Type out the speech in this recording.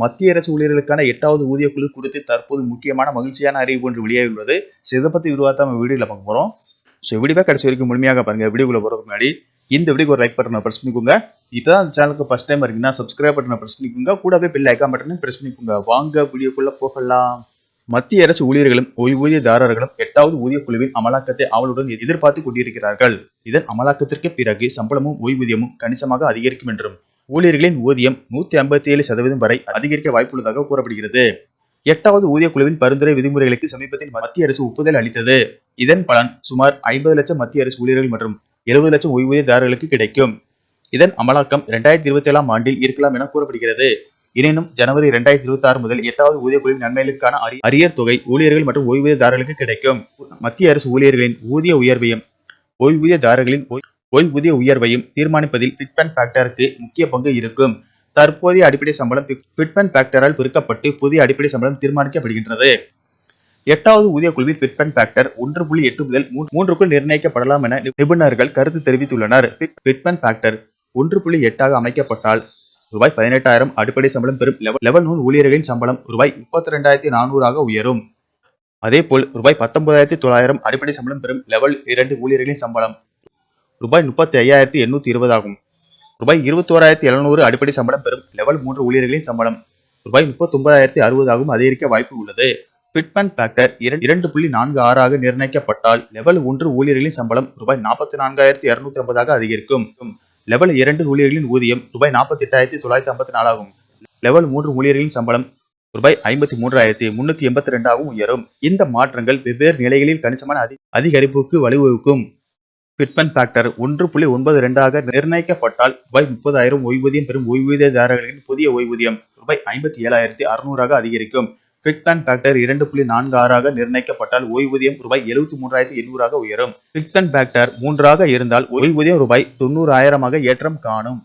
மத்திய அரசு ஊழியர்களுக்கான எட்டாவது ஊதிய குழு குறித்து தற்போது முக்கியமான மகிழ்ச்சியான அறிவிப்பு ஒன்று வெளியாகியுள்ளது. ஸோ இதை பற்றி விரிவாக நம்ம வீடியோவில் பார்க்க போகிறோம் ஸோ வீடியோ கடைசி வரைக்கும் முழுமையாக பாருங்க. வீடியோக்குள்ள போகிறதுக்கு முன்னாடி இந்த வீடியோக்கு ஒரு லைக் பட்டனை ப்ரெஸ் பண்ணிக்கோங்க. இதுதான் அந்த சேனலுக்கு ஃபஸ்ட் டைம் இருக்குன்னா சப்ஸ்கிரைப் பட்டனை ப்ரெஸ் பண்ணிக்கோங்க. கூடவே பெல் ஐக்கான் பட்டனை ப்ரெஸ் பண்ணிக்கோங்க. வாங்க வீடியோக்குள்ள போகலாம். மத்திய அரசு ஊழியர்களும் ஓய்வூதியதாரர்களும் எட்டாவது ஊதிய குழுவின் அமலாக்கத்தை அவளுடன் எதிர்பார்த்து கொண்டிருக்கிறார்கள். இதன் அமலாக்கத்திற்கு பிறகு சம்பளமும் ஓய்வூதியமும் கணிசமாக அதிகரிக்கும் என்றும் ஊழியர்களின் ஊதியம் நூத்தி ஐம்பத்தி ஏழு சதவீதம் வரை அதிகரிக்க வாய்ப்புள்ளதாக கூறப்படுகிறது. எட்டாவது ஊதிய குழுவின் பரிந்துரை விதிமுறைகளுக்கு சமீபத்தில் மத்திய அரசு ஒப்புதல் அளித்தது. இதன் பலன் சுமார் ஐம்பது லட்சம் மத்திய அரசு ஊழியர்கள் மற்றும் எழுபது லட்சம் ஓய்வூதியதாரர்களுக்கு கிடைக்கும். இதன் அமலாக்கம் இரண்டாயிரத்தி இருபத்தி ஏழாம் ஆண்டில் இருக்கலாம் என கூறப்படுகிறது. எனினும் ஜனவரி இரண்டாயிரத்தி இருபத்தி ஆறு முதல் எட்டாவது ஊதிய குழுவின் நன்மைகளுக்கான அரி- அரியர் தொகை ஊழியர்கள் மற்றும் ஓய்வூதியதாரர்களுக்கு கிடைக்கும். மத்திய அரசு ஊழியர்களின் ஊதிய உயர்வையும் ஓய்வூதியதாரர்களின் ஓய்வூதிய உயர்வையும் தீர்மானிப்பதில் பிட்பன் ஃபேக்டருக்கு முக்கிய பங்கு இருக்கும். தற்போதைய அடிப்படை சம்பளம் பிட்பன் ஃபேக்டரால் பெருக்கப்பட்டு புதிய அடிப்படை சம்பளம் தீர்மானிக்கப்படுகின்றது. எட்டாவது ஊதிய குழுவில் பிட்பன் ஃபேக்டர் ஒன்று புள்ளி எட்டு முதல் மூன்றுக்குள் நிர்ணயிக்கப்படலாம் என நிபுணர்கள் கருத்து தெரிவித்துள்ளனர். பிட்- ஃபேக்டர் ஒன்று புள்ளி எட்டாக அமைக்கப்பட்டால் ரூபாய் பதினெட்டாயிரம் அடிப்படை சம்பளம் பெறும் லெவல் லெவல் நூல் ஊழியர்களின் சம்பளம் ரூபாய் முப்பத்தி ரெண்டாயிரத்தி நானூறாக உயரும். அதேபோல் ரூபாய் பத்தொன்பதாயிரத்தி தொள்ளாயிரம் அடிப்படை சம்பளம் பெறும் லெவல் இரண்டு ஊழியர்களின் சம்பளம் ரூபாய் முப்பத்தி ஐயாயிரத்தி எண்ணூத்தி இருபது ஆகும். ரூபாய் இருபத்தோராயிரத்தி எழுநூறு அடிப்படை சம்பளம் பெறும் லெவல் மூன்று ஊழியர்களின் சம்பளம். ரூபாய் முப்பத்தொன்பதாயிரத்தி அறுபதாகவும் அதிகரிக்க வாய்ப்பு உள்ளது. ஃபிட்மெண்ட் ஃபேக்டர் இரண்டு புள்ளி நான்கு ஆறாக நிர்ணயிக்கப்பட்டால் லெவல் ஒன்று ஊழியர்களின் சம்பளம் ரூபாய் நாற்பத்தி நான்காயிரத்தி இருநூத்தி ஐம்பதாக அதிகரிக்கும். லெவல் இரண்டு ஊழியர்களின் ஊதியம் ரூபாய் நாற்பத்தி எட்டாயிரத்தி தொள்ளாயிரத்தி ஐம்பத்தி நாலாகும் லெவல் மூன்று ஊழியர்களின் சம்பளம் ரூபாய் ஐம்பத்தி மூன்றாயிரத்தி முன்னூத்தி எண்பத்தி ரெண்டாகவும் உயரும். இந்த மாற்றங்கள் வெவ்வேறு நிலைகளில் கணிசமான அதி அதிகரிப்புக்கு வழிவகுக்கும். பிட்மன் ஃபேக்டர் ஒன்று புள்ளி ஒன்பது ரெண்டாக நிர்ணயிக்கப்பட்டால் ரூபாய் முப்பதாயிரம் ஓய்வூதியம் பெறும் ஓய்வூதியதாரர்களின் புதிய ஓய்வூதியம் ரூபாய் ஐம்பத்தி ஏழாயிரத்தி அறுநூறாக அதிகரிக்கும். பிட்மேன் ஃபேக்டர் இரண்டு புள்ளி நான்கு ஆறாக நிர்ணயிக்கப்பட்டால் ஓய்வூதியம் ரூபாய் எழுபத்தி மூன்றாயிரத்தி எண்ணூறாக உயரும். பிட்மேன் ஃபேக்டர் மூன்றாக இருந்தால் ஓய்வூதியம் ரூபாய் தொண்ணூறாயிரமாக ஏற்றம் காணும்.